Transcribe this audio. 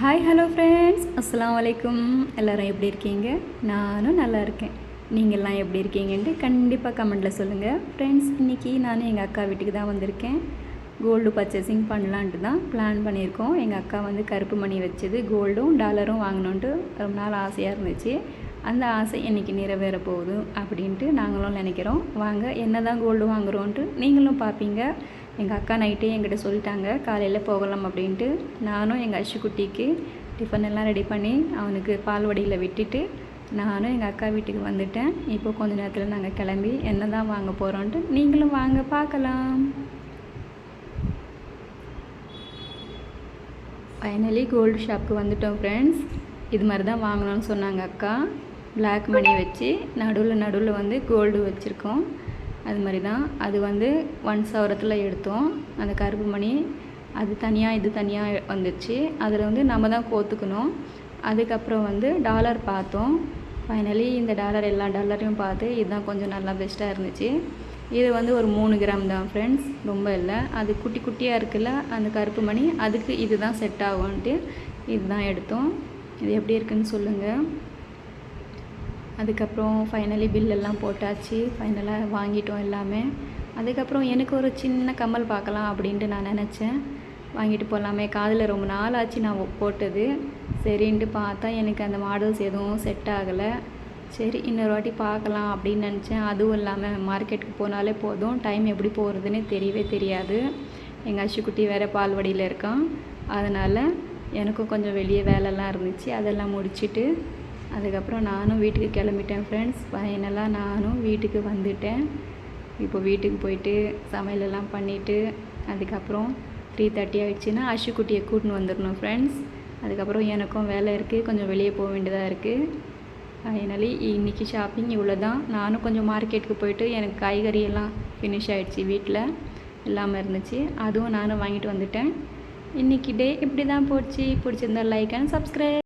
Hi hello friends அஸ்லாம் வலைக்கும் எல்லோரும் எப்படி இருக்கீங்க? நானும் நல்லா இருக்கேன். நீங்கள்லாம் எப்படி இருக்கீங்கன்ட்டு கண்டிப்பாக கமெண்ட்டில் சொல்லுங்கள் ஃப்ரெண்ட்ஸ் இன்றைக்கி நான் எங்கள் அக்கா வீட்டுக்கு தான் வந்திருக்கேன். கோல்டு பர்ச்சேசிங் பண்ணலான்ட்டு தான் பிளான் பண்ணியிருக்கோம். எங்கள் அக்கா வந்து கருப்பு மணி வச்சது கோல்டும் டாலரும் வாங்கணுன்ட்டு ரொம்ப நாள் ஆசையாக இருந்துச்சு. அந்த ஆசை இன்றைக்கி நிறைவேற போகுது அப்படின்ட்டு நாங்களும் நினைக்கிறோம். வாங்க என்ன தான் கோல்டு வாங்குகிறோன்ட்டு நீங்களும் பார்ப்பீங்க. எங்கள் அக்கா நைட்டே என்கிட்ட சொல்லிட்டாங்க காலையில் போகலாம் அப்படின்ட்டு. நானும் எங்கள் அஷுக்குட்டிக்கு டிஃபன் எல்லாம் ரெடி பண்ணி அவனுக்கு பால் வடியில் விட்டுட்டு நானும் எங்கள் அக்கா வீட்டுக்கு வந்துட்டேன். இப்போ கொஞ்ச நேரத்தில் நாங்கள் கிளம்பி என்ன தான் வாங்க போகிறோன்ட்டு நீங்களும் வாங்க பார்க்கலாம். ஃபைனலி கோல்டு ஷாப்புக்கு வந்துட்டோம் ஃப்ரெண்ட்ஸ் இது மாதிரி தான் வாங்கணும்னு சொன்னாங்க அக்கா. பிளாக் மணி வச்சு நடுவில் நடுவில் வந்து கோல்டு வச்சுருக்கோம். அது மாதிரி தான். அது வந்து ஒன் சவரத்தில் எடுத்தோம். அந்த கருப்பு மணி அது தனியாக இது தனியாக வந்துச்சு. அதில் வந்து நம்ம தான் கோத்துக்கணும். அதுக்கப்புறம் வந்து டாலர் பார்த்தோம். ஃபைனலி இந்த டாலர் எல்லா டாலரையும் பார்த்து இதுதான் கொஞ்சம் நல்லா பெஸ்ட்டாக இருந்துச்சு. இது வந்து ஒரு மூணு கிராம் தான் ஃப்ரெண்ட்ஸ் ரொம்ப இல்லை. அது குட்டி குட்டியாக இருக்குல்ல அந்த கருப்பு மணி அதுக்கு இது தான் செட் ஆகும்ன்ட்டு இதுதான் எடுத்தோம். இது எப்படி இருக்குன்னு சொல்லுங்கள் அதுக்கப்புறம் ஃபைனலி பில்லெல்லாம் போட்டாச்சு. ஃபைனலாக வாங்கிட்டோம் எல்லாமே. அதுக்கப்புறம் எனக்கு ஒரு சின்ன கம்மல் பார்க்கலாம் அப்படின்ட்டு நான் நினச்சேன். வாங்கிட்டு போகலாமே காதில் ரொம்ப நாள் ஆச்சு நான் போட்டது. சரின்ட்டு பார்த்தா எனக்கு அந்த மாடல்ஸ் எதுவும் செட் ஆகலை. சரி இன்னொரு வாட்டி பார்க்கலாம் அப்படின்னு நினச்சேன். அதுவும் இல்லாமல் மார்க்கெட்டுக்கு போனாலே போதும். டைம் எப்படி போகிறதுன்னு தெரியவே தெரியாது. எங்கள் அஷுக்குட்டி வேறு பால்வடியில் இருக்கான். அதனால் எனக்கும் கொஞ்சம் வெளியே வேலைலாம் இருந்துச்சு. அதெல்லாம் முடிச்சுட்டு அதுக்கப்புறம் நானும் வீட்டுக்கு கிளம்பிட்டேன் ஃப்ரெண்ட்ஸ் ஃபைனலாக நானும் வீட்டுக்கு வந்துட்டேன். இப்போ வீட்டுக்கு போயிட்டு சமையலெல்லாம் பண்ணிவிட்டு அதுக்கப்புறம் த்ரீ தேர்ட்டி ஆகிடுச்சின்னா அஷுக்குட்டியை கூட்டின்னு வந்துடணும் ஃப்ரெண்ட்ஸ் அதுக்கப்புறம் எனக்கும் வேலை இருக்குது கொஞ்சம் வெளியே போக வேண்டியதாக இருக்குது ஃபைனலி இன்றைக்கி ஷாப்பிங் இவ்வளோ தான் நானும் கொஞ்சம் மார்க்கெட்டுக்கு போயிட்டு எனக்கு காய்கறி எல்லாம் ஃபினிஷ் ஆகிடுச்சி வீட்டில் இல்லாமல் இருந்துச்சு. அதுவும் நானும் வாங்கிட்டு வந்துட்டேன். இன்றைக்கி டே இப்படி தான் போச்சு. பிடிச்சிருந்தா லைக் அண்ட் சப்ஸ்கிரைப்